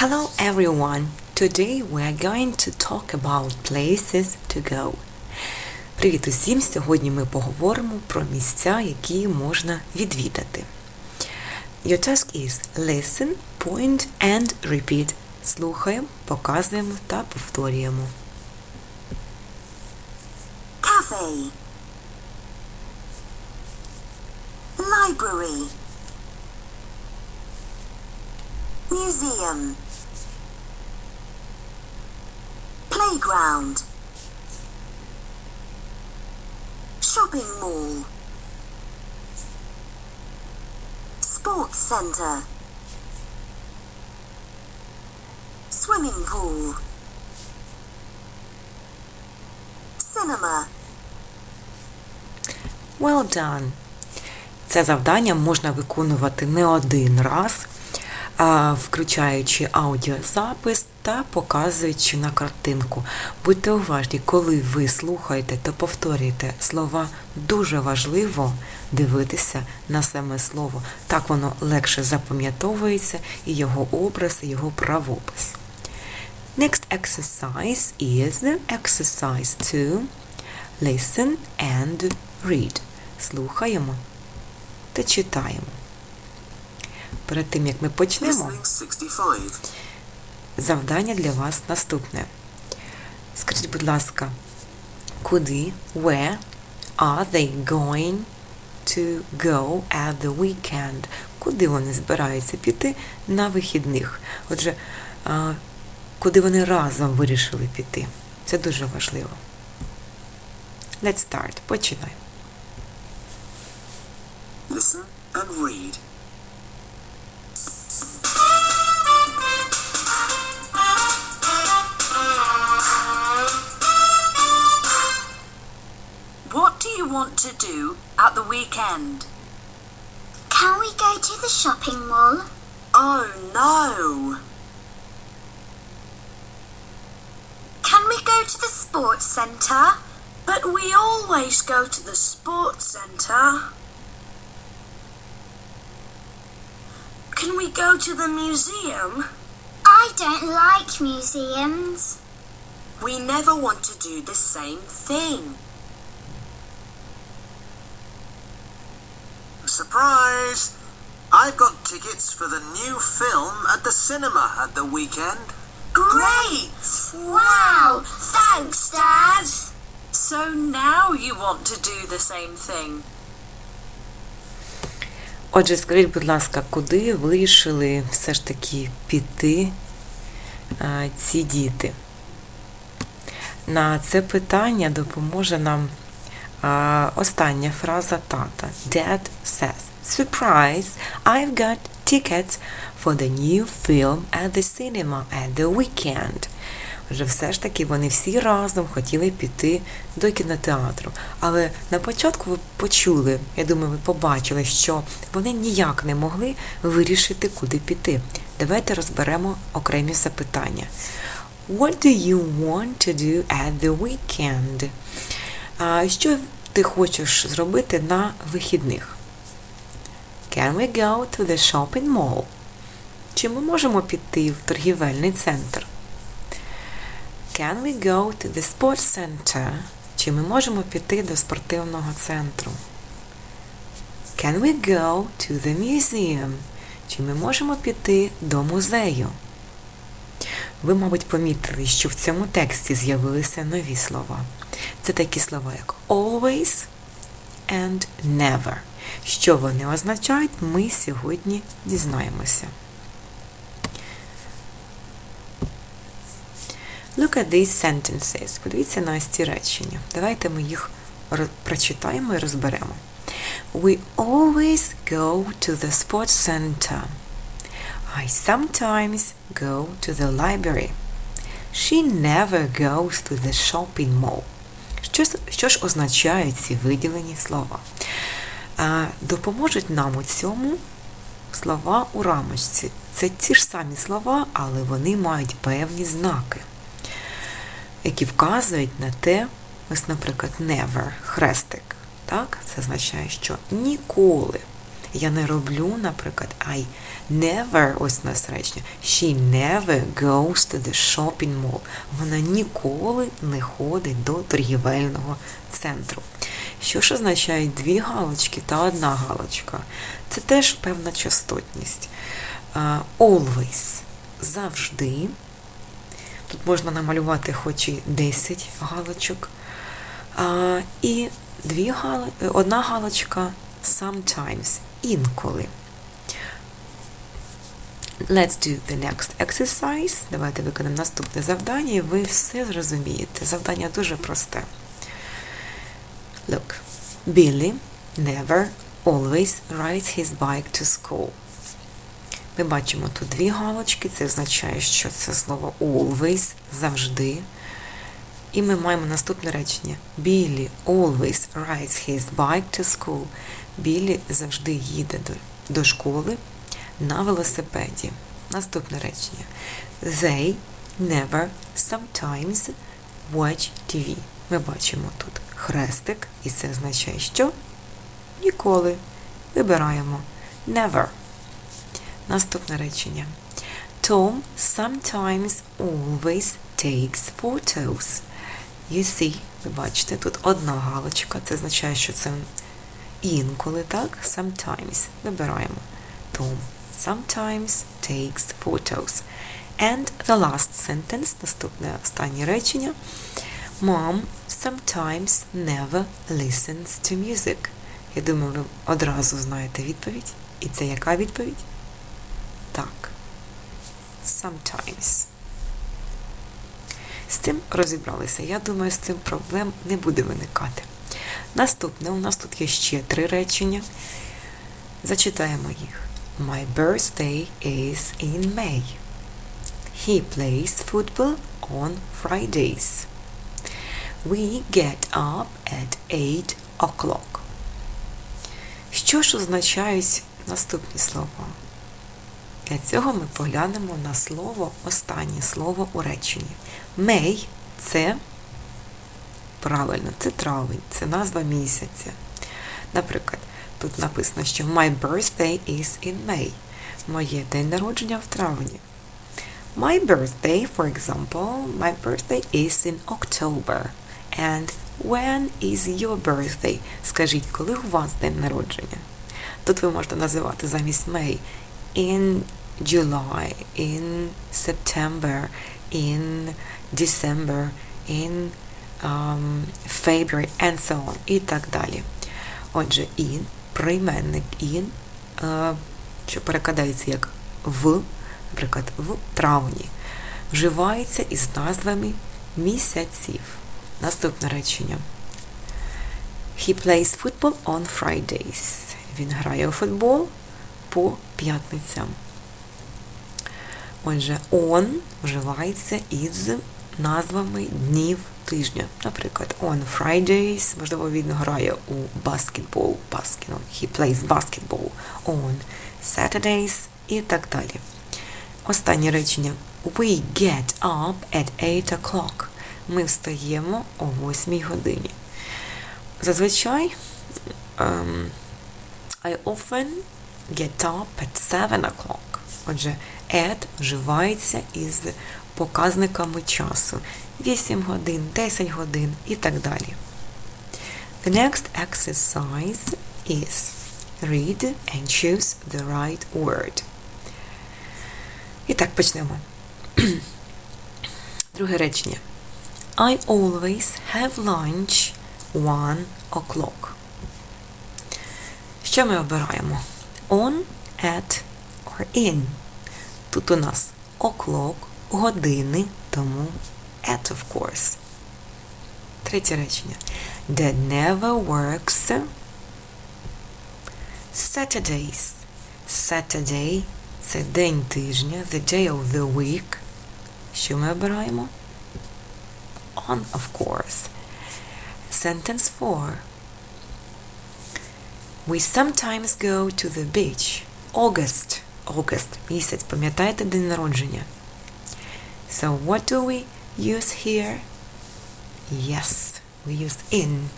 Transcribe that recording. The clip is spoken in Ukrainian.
Hello everyone! Today we are going to talk about places to go. Привіт усім! Сьогодні ми поговоримо про місця, які можна відвідати. Your task is listen, point and repeat. Слухаємо, показуємо та повторюємо. Cafe. Library. Museum. Playground. Shopping mall. Sports centre. Swimming pool. Cinema. Well done! Це завдання можна виконувати не один раз, включаючи аудіозапис та показуючи на картинку. Будьте уважні, коли ви слухаєте та повторюєте слова, дуже важливо дивитися на саме слово. Так воно легше запам'ятовується і його образ, і його правопис. Next exercise is exercise 2. Listen and read. Слухаємо та читаємо. Перед тим, як ми почнемо, 65. Завдання для вас наступне. Скажіть, будь ласка, куди, where are they going to go at the weekend? Куди вони збираються піти на вихідних? Отже, куди вони разом вирішили піти? Це дуже важливо. Let's start. Починаємо. Listen and read. To do at the weekend? Can we go to the shopping mall? Oh no! Can we go to the sports centre? But we always go to the sports centre. Can we go to the museum? I don't like museums. We never want to do the same thing. Surprise! I've got tickets for the new film at the cinema at the weekend. Great! Wow! Thanks, Dad. So now you want to do the same thing. Отже, скажіть, будь ласка, куди вирішили все ж таки піти а, ці діти? На це питання допоможе нам остання фраза тата. Dad says, Surprise! I've got tickets for the new film at the cinema at the weekend. Отже, все ж таки вони всі разом хотіли піти до кінотеатру. Але на початку ви почули, я думаю, ви побачили, що вони ніяк не могли вирішити, куди піти. Давайте розберемо окремі запитання. What do you want to do at the weekend? А, що ти хочеш зробити на вихідних? Can we go to the shopping mall? Чи ми можемо піти в торгівельний центр? Can we go to the sports center? Чи ми можемо піти до спортивного центру? Can we go to the museum? Чи ми можемо піти до музею? Ви, мабуть, помітили, що в цьому тексті з'явилися нові слова. Це такі слова, як always and never. Що вони означають, ми сьогодні дізнаємося. Look at these sentences. Подивіться на ось ці речення. Давайте ми їх прочитаємо і розберемо. We always go to the sports center. I sometimes go to the library. She never goes to the shopping mall. Що, що ж означають ці виділені слова? Допоможуть нам у цьому слова у рамочці. Це ті ж самі слова, але вони мають певні знаки які вказують на те, ось, наприклад, never, хрестик. Так? Це означає, що ніколи. Я не роблю, наприклад, I never, ось нас речення. She never goes to the shopping mall. Вона ніколи не ходить до торгівельного центру. Що ж означають дві галочки та одна галочка? Це теж певна частотність. Always завжди. Тут можна намалювати хоч і 10 галочок. І дві гал... одна галочка sometimes, інколи. Let's do the next exercise. Давайте виконаємо наступне завдання, і ви все зрозумієте. Завдання дуже просте. Look, Billy never always rides his bike to school. Ми бачимо тут дві галочки, це означає, що це слово always завжди. І ми маємо наступне речення. Біллі always rides his bike to school. Біллі завжди їде до, до школи на велосипеді. Наступне речення. They never sometimes watch TV. Ми бачимо тут хрестик, і це означає, що ніколи. Вибираємо never. Наступне речення. Tom sometimes always takes photos. You see, ви бачите, тут одна галочка, це означає, що це інколи, так? Sometimes. Вибираємо. Tom sometimes takes photos. And the last sentence, наступне останнє речення. Mom sometimes never listens to music. Я думаю, ви одразу знаєте відповідь. І це яка відповідь? Так. Sometimes. Цим розібралися. Я думаю, з цим проблем не буде виникати. Наступне, у нас тут є ще три речення. Зачитаємо їх. My birthday is in May. He plays football on Fridays. We get up at 8 o'clock. Що ж означають наступні слова? Для цього ми поглянемо на слово, останнє слово у реченні. May – це правильно, це травень, це назва місяця. Наприклад, тут написано, що My birthday is in May. Моє день народження в травні. My birthday, for example, my birthday is in October. And when is your birthday? Скажіть, коли у вас день народження? Тут ви можете називати замість May in July, in September, in December, in um, February, and so on. І так далі. Отже, in, прийменник in, е, що перекладається як в, наприклад, в травні, вживається із назвами місяців. Наступне речення. He plays football on Fridays. Він грає у футбол по п'ятницям. Отже, on вживається із назвами днів тижня. Наприклад, on Fridays, можливо, він грає у basketball, basket, he plays basketball on Saturdays і так далі. Останнє речення. We get up at 8 o'clock. Ми встаємо о 8 годині. Зазвичай um, I often get up at 7 o'clock. Отже, at вживається із показниками часу. 8 годин, 10 годин і так далі. The next exercise is read and choose the right word. І так, почнемо. Друге речення. I always have lunch one o'clock. Що ми обираємо? On, at or in. Тут у нас o'clock, години, тому at, of course. Третє речення. That never works. Saturdays. Saturday – це день тижня, the day of the week. Що ми обираємо? On, of course. Sentence 4. We sometimes go to the beach. August. August. Місяць. Пам'ятаєте день народження? So what do we use here? Yes, we use in.